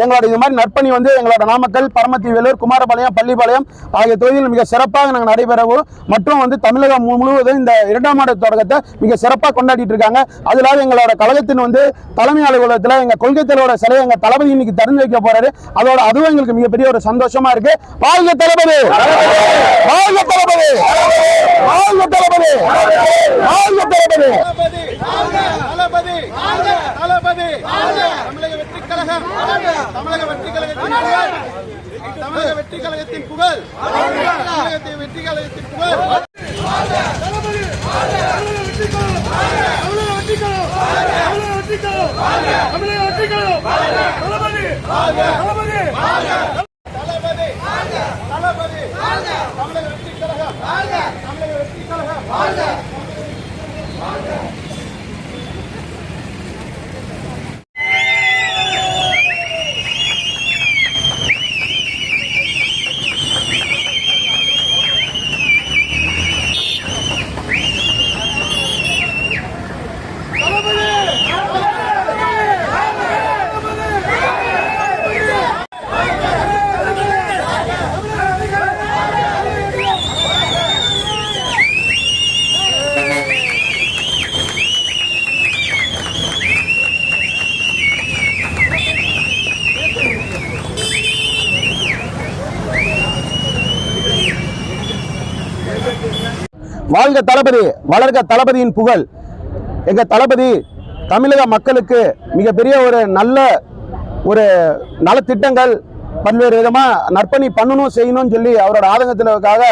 எங்களோட இது மாதிரி நற்பணி வந்து எங்களோட நாமக்கல் பரமத்தி வேலூர் குமாரபாளையம் பள்ளிப்பாளையம் ஆகிய தொகுதியில் மிக சிறப்பாக நாங்கள் நடைபெறவும் மற்றும் வந்து தமிழகம் மு- முழுவதும் இந்த இரண்டாம் ஆண்டு தொடக்கத்தை மிக சிறப்பாக கொண்டாடிட்டு இருக்காங்க. அதில் எங்களோட கழகத்தின் வந்து தலைமை அலுவலகத்தில் எங்கள் கொள்கை தலைவரோட சிலையை எங்கள் தளபதி இன்னைக்கு திறந்து வைக்க போறாரு. அதோட அதுவும் எங்களுக்கு மிகப்பெரிய ஒரு சந்தோஷமா இருக்கு. வாழ்க தளபதி! வாழ்க தளபதி! வாழ்க தளபதி! வாழ்க தளபதி! தளபதி! தளபதி! தமிழக வெற்றி கழகத்தின் புகழ். தமிழக வெற்றி கழகத்தின் புகழ். தமிழகத்தின் வெற்றி கழகத்தின் புகழ். தளபதி தளபதி தமிழக வெற்றி கழகம். தமிழக வெற்றி கழகம். வாழ்க தளபதி வளர்க தளபதியின் புகழ். எங்க தளபதி தமிழக மக்களுக்கு மிகப்பெரிய ஒரு நல்ல ஒரு நலத்திட்டங்கள் பல்வேறு விதமா நற்பணி பண்ணணும் செய்யணும்னு சொல்லி அவரோட ஆதங்கத்திற்காக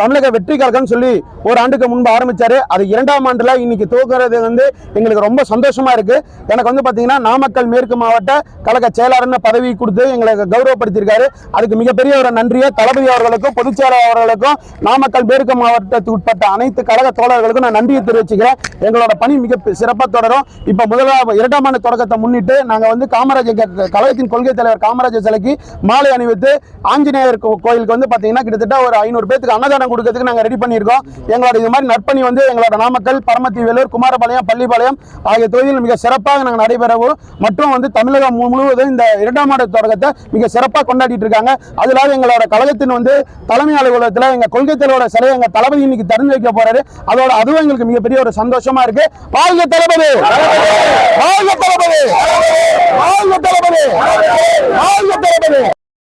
தமிழக வெற்றி கழகம்னு சொல்லி ஒரு ஆண்டுக்கு முன்பு ஆரம்பிச்சாரு. அது இரண்டாம் ஆண்டுல இன்னைக்கு துவக்கிறது வந்து எங்களுக்கு ரொம்ப சந்தோஷமா இருக்கு. எனக்கு வந்து பாத்தீங்கன்னா நாமக்கல் மேற்கு மாவட்ட கழக செயலாளர்னு பதவி கொடுத்து எங்களை கௌரவப்படுத்தியிருக்காரு. அதுக்கு மிகப்பெரிய ஒரு நன்றியை தளபதி அவர்களுக்கும் பொதுச் செயலாளர் அவர்களுக்கும் நாமக்கல் மேற்கு மாவட்டத்துக்கு உட்பட்ட அனைத்து கழக தோழர்களுக்கும் நான் நன்றியை தெரிவிச்சுக்கிறேன். எங்களோட பணி மிக சிறப்பாக தொடரும். இப்போ முதலாவது இரண்டாம் ஆண்டு தொடக்கத்தை முன்னிட்டு நாங்கள் வந்து காமராஜர் கழகத்தின் கொள்கை தலைவர் காமராஜர் சிலைக்கு மாலை அணிவித்து ஆஞ்சநேயர் கோயிலுக்கு வந்து பார்த்தீங்கன்னா கிட்டத்தட்ட ஒரு ஐநூறு பேருக்கு அன்னதானம் கொடுக்கறதுக்கு நாங்கள் ரெடி பண்ணியிருக்கோம். எங்களோட இது மாதிரி நற்பணி வந்து எங்களோட நாமக்கல் பரமத்தி வேலூர் குமாரபாளையம் பள்ளிப்பாளையம் ஆகிய தொகுதியில் மிக சிறப்பாக நாங்கள் நடைபெறவும் மற்றும் வந்து தமிழகம் முழுவதும் இந்த இரண்டாம் ஆண்டு தொடக்கத்தை மிக சிறப்பாக கொண்டாடிட்டு இருக்காங்க. அதனால எங்களோட கழகத்தின் வந்து தலைமை அலுவலகத்தில் எங்க கொள்கை தலைவரோட சிலையை எங்க தளபதி இன்னைக்கு திறந்து வைக்க போறாரு. அதோட அதுவும் எங்களுக்கு மிகப்பெரிய ஒரு சந்தோஷமா இருக்கு. வாழ்க தளபதி!